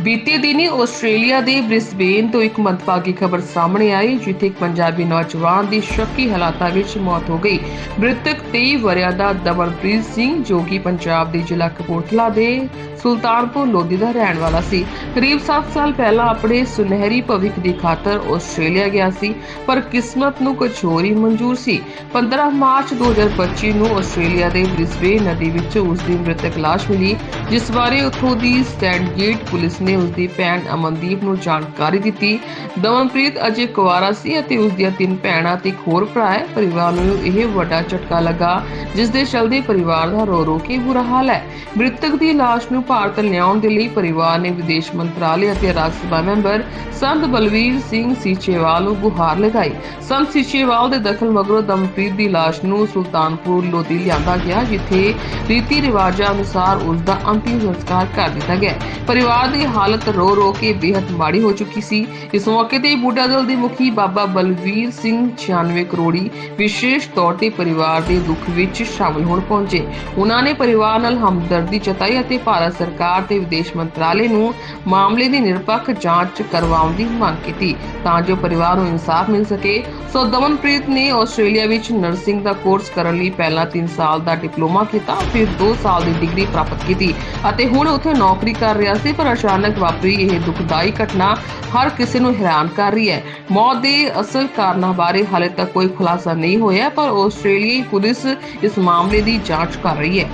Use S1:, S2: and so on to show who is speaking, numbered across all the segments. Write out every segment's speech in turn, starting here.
S1: ਬੀਤੇ ਦਿਨੀ ਆਸਟ੍ਰੇਲੀਆ ਦੇ ਬ੍ਰਿਸਬੇਨ ਤੋਂ ਇੱਕ ਮੰਦਭਾਗੀ ਖਬਰ ਸਾਹਮਣੇ ਆਈ, ਜਿੱਥੇ ਇੱਕ ਪੰਜਾਬੀ ਨੌਜਵਾਨ ਦੀ ਸ਼ੱਕੀ ਹਾਲਾਤਾਂ ਵਿੱਚ ਮੌਤ ਹੋ ਗਈ। ਮ੍ਰਿਤਕ 23 ਵਰਿਆਂ ਦਾ ਦਮਨਪ੍ਰੀਤ ਸਿੰਘ, ਜੋ ਕਿ ਪੰਜਾਬ ਦੇ ਜ਼ਿਲ੍ਹਾ ਕਪੂਰਥਲਾ ਦੇ ਸੁਲਤਾਨਪੁਰ ਲੋਧੀ ਦਾ ਰਹਿਣ ਵਾਲਾ ਸੀ। ਕਰੀਬ 7 ਸਾਲ ਪਹਿਲਾਂ ਆਪਣੇ ਸੁਨਹਿਰੀ ਭਵਿੱਖ ਦੀ ਖਾਤਰ ਆਸਟ੍ਰੇਲੀਆ ਗਿਆ ਸੀ, ਪਰ ਕਿਸਮਤ ਨੂੰ ਕੁਝ ਹੋਰ ਹੀ ਮਨਜ਼ੂਰ ਸੀ। 15 ਮਾਰਚ 2025 ਨੂੰ ਆਸਟ੍ਰੇਲੀਆ ਦੇ ਬ੍ਰਿਸਬੇਨ ਨਦੀ ਵਿੱਚ ਉਸ ਦੀ ਮ੍ਰਿਤਕ ਲਾਸ਼ ਮਿਲੀ। ਜਿਸ ਬਾਰੇ ਉਥੋਂ ਦੀ ਸਟੈਂਡਗੇਟ ਪੁਲਿਸ ਨੇ ਉਸ ਦੀ ਭੈਣ ਅਮਨਦੀਪ ਨੂੰ ਜਾਣਕਾਰੀ ਦਿੱਤੀ। ਦਮਨਪ੍ਰੀਤ ਅਜੇ ਕੁਵਾਰਾ ਸੀ ਅਤੇ ਉਸ ਦੀਆਂ ਤਿੰਨ ਭੈਣਾਂ ਤੇ ਇੱਕ ਹੋਰ ਭਰਾ ਹੈ। ਪਰਿਵਾਰ ਨੂੰ ਇਹ ਵੱਡਾ ਝਟਕਾ ਲੱਗਾ ਜਿਸ ਦੇ ਚਲਦੇ ਪਰਿਵਾਰ ਦਾ ਰੋ ਰੋ ਕੇ ਬੁਰਾ ਹਾਲ ਹੈ। ਮ੍ਰਿਤਕ ਦੀ ਲਾਸ਼ ਨੂੰ ਭਾਰਤ ਲਿਆਉਣ ਦੇ ਲਈ ਪਰਿਵਾਰ ਨੇ ਵਿਦੇਸ਼ ਮੰਤਰਾਲੇ ਅਤੇ ਰਾਜ ਸਭਾ ਮੈਂਬਰ ਸੰਤ ਬਲਵੀਰ ਸਿੰਘ ਸੀਚੇਵਾਲ ਨੂੰ ਗੁਹਾਰ ਲਗਾਈ। ਸੰਤ ਸੀਚੇਵਾਲ ਦੇ ਦਖਲ ਮਗਰੋਂ ਦਮਨਪ੍ਰੀਤ ਦੀ ਲਾਸ਼ ਨੂੰ ਸੁਲਤਾਨਪੁਰ ਲੋਧੀ ਲਿਆਂਦਾ ਗਿਆ, ਜਿੱਥੇ ਰੀਤੀ ਰਿਵਾਜਾਂ ਅਨੁਸਾਰ ਉਸ ਦਾ ਅੰਤਿਮ ਸੰਸਕਾਰ ਕਰ ਦਿੱਤਾ ਗਿਆ ਪਰਿਵਾਰ ਦੀ ਹਾਲਤ ਰੋ ਰੋ ਕੇ ਬੇहद ਮਾੜੀ ਹੋ ਚੁੱਕੀ ਸੀ। ਇਸ ਮੌਕੇ ਤੇ ਬੁੱਢਾ ਦਲ ਦੇ ਮੁਖੀ ਬਾਬਾ ਬਲਵੀਰ ਸਿੰਘ 96 ਕਰੋੜੀ ਵਿਸ਼ੇਸ਼ ਤੌਰ ਤੇ ਪਰਿਵਾਰ ਦੇ ਦੁੱਖ ਵਿੱਚ ਸ਼ਾਮਲ ਹੋਣ ਪਹੁੰਚੇ। ਉਹਨਾਂ ਨੇ ਪਰਿਵਾਰ ਨਾਲ ਹਮਦਰਦੀ ਜਤਾਈ ਅਤੇ ਭਾਰਤ ਸਰਕਾਰ ਤੇ ਵਿਦੇਸ਼ ਮੰਤਰਾਲੇ ਨੂੰ ਮਾਮਲੇ ਦੀ ਨਿਰਪੱਖ ਜਾਂਚ ਕਰਵਾਉਣ ਦੀ ਮੰਗ ਕੀਤੀ ਤਾਂ ਜੋ ਪਰਿਵਾਰ ਨੂੰ ਇਨਸਾਫ ਮਿਲ ਸਕੇ। ਸੋ ਦਮਨਪ੍ਰੀਤ ਨੇ ਆਸਟ੍ਰੇਲੀਆ ਵਿੱਚ ਨਰਸਿੰਗ ਦਾ ਕੋਰਸ ਕਰਨ ਲਈ ਪਹਿਲਾਂ 3 ਸਾਲ ਦਾ ਡਿਪਲੋਮਾ ਕੀਤਾ, ਫਿਰ 2 ਸਾਲ ਦੀ ਡਿਗਰੀ ਪ੍ਰਾਪਤ ਕੀਤੀ। ਅਤੇ ਹੁਣ ਉੱਥੇ ਨੌਕਰੀ ਕਰ ਰਿਹਾ ਸੀ, ਪਰ ਅਚਾਨਕ ਵਾਪਰੀ ਇਹ ਦੁਖਦਾਈ ਘਟਨਾ। ਹਰ ਕਿਸੇ ਨੂੰ ਹੈਰਾਨ ਕਰ ਰਹੀ ਹੈ। ਮੌਤ ਦੇ ਅਸਲ ਕਾਰਨਾਂ ਬਾਰੇ ਹਾਲੇ ਤੱਕ ਕੋਈ ਖੁਲਾਸਾ ਨਹੀਂ ਹੋਇਆ, ਪਰ ਆਸਟ੍ਰੇਲੀਆਈ ਪੁਲਿਸ ਇਸ ਮਾਮਲੇ ਦੀ ਜਾਂਚ ਕਰ ਰਹੀ ਹੈ।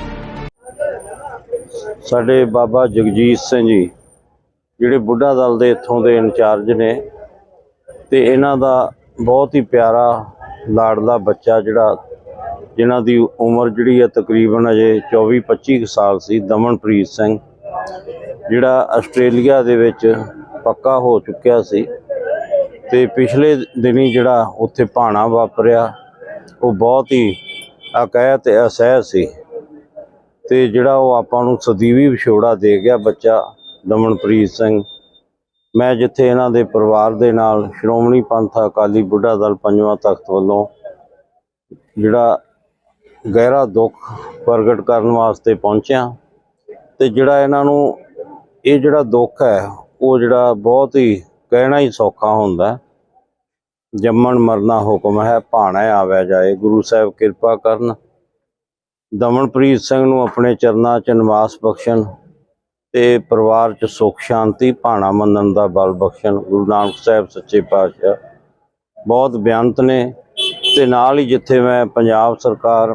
S2: ਸਾਡੇ ਬਾਬਾ ਜਗਜੀਤ ਸਿੰਘ ਜੀ, ਜਿਹੜੇ ਬੁੱਢਾ ਦਲ ਦੇ ਇੱਥੋਂ ਦੇ ਇੰਚਾਰਜ ਨੇ, ਤੇ ਇਹਨਾਂ ਦਾ ਬਹੁਤ ਹੀ ਪਿਆਰਾ ਲਾਡਲਾ ਬੱਚਾ ਜਿਹੜਾ ਜਿਨ੍ਹਾਂ ਦੀ ਉਮਰ ਜਿਹੜੀ ਹੈ ਤਕਰੀਬਨ ਅਜੇ 24 25 ਕੁ ਸਾਲ ਸੀ, ਦਮਨਪ੍ਰੀਤ ਸਿੰਘ, ਜਿਹੜਾ ਆਸਟ੍ਰੇਲੀਆ ਦੇ ਵਿੱਚ ਪੱਕਾ ਹੋ ਚੁੱਕਿਆ ਸੀ ਤੇ ਪਿਛਲੇ ਦਿਨੀ ਜਿਹੜਾ ਉੱਥੇ ਭਾਣਾ ਵਾਪਰਿਆ, ਉਹ ਬਹੁਤ ਹੀ ਅਕਹਿ ਤੇ ਅਸਹਿ ਸੀ ਤੇ ਜਿਹੜਾ ਉਹ ਆਪਾਂ ਨੂੰ ਸਦੀਵੀ ਵਿਛੋੜਾ ਦੇ ਗਿਆ ਬੱਚਾ ਦਮਨਪ੍ਰੀਤ ਸਿੰਘ। ਮੈਂ ਜਿੱਥੇ ਇਹਨਾਂ ਦੇ ਪਰਿਵਾਰ ਦੇ ਨਾਲ ਸ਼੍ਰੋਮਣੀ ਪੰਥ ਅਕਾਲੀ ਬੁੱਢਾ ਦਲ ਪੰਜਵਾਂ ਤਖਤ ਵੱਲੋਂ ਜਿਹੜਾ ਗਹਿਰਾ ਦੁੱਖ ਪ੍ਰਗਟ ਕਰਨ ਵਾਸਤੇ ਪਹੁੰਚਿਆ ਤੇ ਜਿਹੜਾ ਇਹਨਾਂ ਨੂੰ ਇਹ ਜਿਹੜਾ ਦੁੱਖ ਹੈ, ਉਹ ਜਿਹੜਾ ਬਹੁਤ ਹੀ ਕਹਿਣਾ ਹੀ ਸੌਖਾ ਹੁੰਦਾ ਜੰਮਣ ਮਰਨਾ ਹੁਕਮ ਹੈ, ਭਾਣਾ ਆਵੈ ਜਾਏ, ਗੁਰੂ ਸਾਹਿਬ ਕਿਰਪਾ ਕਰਨ। ਦਮਨਪ੍ਰੀਤ ਸਿੰਘ ਨੂੰ ਆਪਣੇ ਚਰਨਾਂ 'ਚ ਨਿਵਾਸ ਬਖਸ਼ਣ ਤੇ ਪਰਿਵਾਰ 'ਚ ਸੁਖ, ਸ਼ਾਂਤੀ, ਭਾਣਾ ਮੰਨਣ ਦਾ ਬਲ ਬਖਸ਼ਣ। ਗੁਰੂ ਨਾਨਕ ਸਾਹਿਬ ਸੱਚੇ ਪਾਤਸ਼ਾਹ ਬਹੁਤ ਬੇਅੰਤ ਨੇ ਤੇ ਨਾਲ ਹੀ ਜਿੱਥੇ ਮੈਂ ਪੰਜਾਬ ਸਰਕਾਰ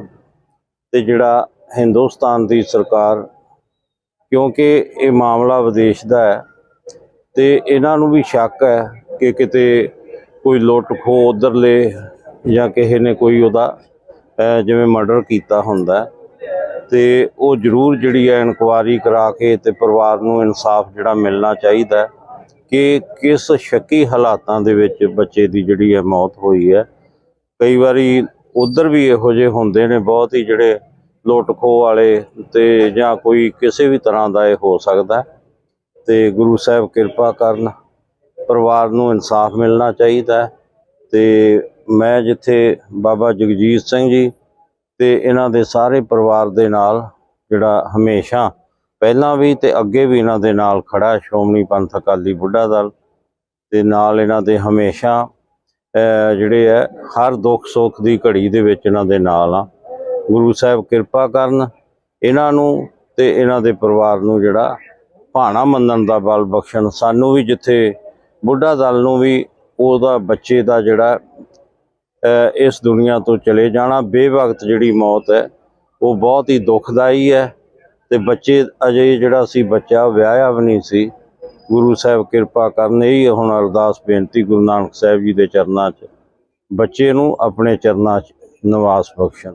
S2: ਤੇ ਜਿਹੜਾ ਹਿੰਦੁਸਤਾਨ ਦੀ ਸਰਕਾਰ, ਕਿਉਂਕਿ ਇਹ ਮਾਮਲਾ ਵਿਦੇਸ਼ ਦਾ ਹੈ, ਤੇ ਇਹਨਾਂ ਨੂੰ ਵੀ ਸ਼ੱਕ ਹੈ ਕਿ ਕਿਤੇ ਕੋਈ ਲੁੱਟ ਖੋ ਉਧਰਲੇ ਜਾਂ ਕਿਸੇ ਨੇ ਕੋਈ ਉਹਦਾ ਜਿਵੇਂ ਮਰਡਰ ਕੀਤਾ ਹੁੰਦਾ ਹੈ। ਤੇ ਉਹ ਜ਼ਰੂਰ ਜਿਹੜੀ ਹੈ ਇਨਕੁਆਰੀ ਕਰਾ ਕੇ ਤੇ ਪਰਿਵਾਰ ਨੂੰ ਇਨਸਾਫ ਜਿਹੜਾ ਮਿਲਣਾ ਚਾਹੀਦਾ ਕਿ ਕਿਸ ਸ਼ੱਕੀ ਹਾਲਾਤਾਂ ਦੇ ਵਿੱਚ ਬੱਚੇ ਦੀ ਜਿਹੜੀ ਹੈ ਮੌਤ ਹੋਈ ਹੈ ਕਈ ਵਾਰੀ ਉਧਰ ਵੀ ਇਹੋ ਜਿਹੇ ਹੁੰਦੇ ਨੇ, ਬਹੁਤ ਹੀ ਜਿਹੜੇ ਲੁੱਟ ਖੋਹ ਵਾਲੇ ਤੇ ਜਾਂ ਕੋਈ ਕਿਸੇ ਵੀ ਤਰ੍ਹਾਂ ਦਾ ਇਹ ਹੋ ਸਕਦਾ ਹੈ। ਤੇ ਗੁਰੂ ਸਾਹਿਬ ਕਿਰਪਾ ਕਰਨ, ਪਰਿਵਾਰ ਨੂੰ ਇਨਸਾਫ ਮਿਲਣਾ ਚਾਹੀਦਾ ਹੈ ਤੇ ਮੈਂ ਜਿੱਥੇ ਬਾਬਾ ਜਗਜੀਤ ਸਿੰਘ ਜੀ ਤੇ ਇਹਨਾਂ ਦੇ ਸਾਰੇ ਪਰਿਵਾਰ ਦੇ ਨਾਲ ਜਿਹੜਾ ਹਮੇਸ਼ਾ, ਪਹਿਲਾਂ ਵੀ ਤੇ ਅੱਗੇ ਵੀ ਇਹਨਾਂ ਦੇ ਨਾਲ ਖੜਾ ਸ਼੍ਰੋਮਣੀ ਪੰਥ ਅਕਾਲੀ ਬੁੱਢਾ ਦਲ ਤੇ ਨਾਲ ਇਹਨਾਂ ਦੇ ਹਮੇਸ਼ਾ ਜਿਹੜੇ ਹੈ ਹਰ ਦੁੱਖ ਸੁੱਖ ਦੀ ਘੜੀ ਦੇ ਵਿੱਚ ਇਹਨਾਂ ਦੇ ਨਾਲ ਆ। ਗੁਰੂ ਸਾਹਿਬ ਕਿਰਪਾ ਕਰਨ ਇਹਨਾਂ ਨੂੰ ਤੇ ਇਹਨਾਂ ਦੇ ਪਰਿਵਾਰ ਨੂੰ ਜਿਹੜਾ ਭਾਣਾ ਮੰਨਣ ਦਾ ਬਲ ਬਖਸ਼ਣ। ਸਾਨੂੰ ਵੀ ਜਿੱਥੇ ਬੁੱਢਾ ਦਲ ਨੂੰ ਵੀ ਉਹਦਾ ਬੱਚੇ ਦਾ ਜਿਹੜਾ ਇਸ ਦੁਨੀਆ ਤੋਂ ਚਲੇ ਜਾਣਾ, ਬੇਵਕਤ ਜਿਹੜੀ ਮੌਤ ਹੈ, ਉਹ ਬਹੁਤ ਹੀ ਦੁਖਦਾਈ ਹੈ। ਤੇ ਬੱਚੇ ਅਜੇ ਜਿਹੜਾ ਸੀ, ਬੱਚਾ ਵਿਆਹਿਆ ਵੀ ਨਹੀਂ ਸੀ। ਗੁਰੂ ਸਾਹਿਬ ਕਿਰਪਾ ਕਰਨ, ਇਹ ਹੁਣ ਅਰਦਾਸ ਬੇਨਤੀ ਗੁਰੂ ਨਾਨਕ ਸਾਹਿਬ ਜੀ ਦੇ ਚਰਨਾਂ 'ਚ। ਬੱਚੇ ਨੂੰ ਆਪਣੇ ਚਰਨਾਂ 'ਚ ਨਿਵਾਸ ਬਖਸ਼ਣ।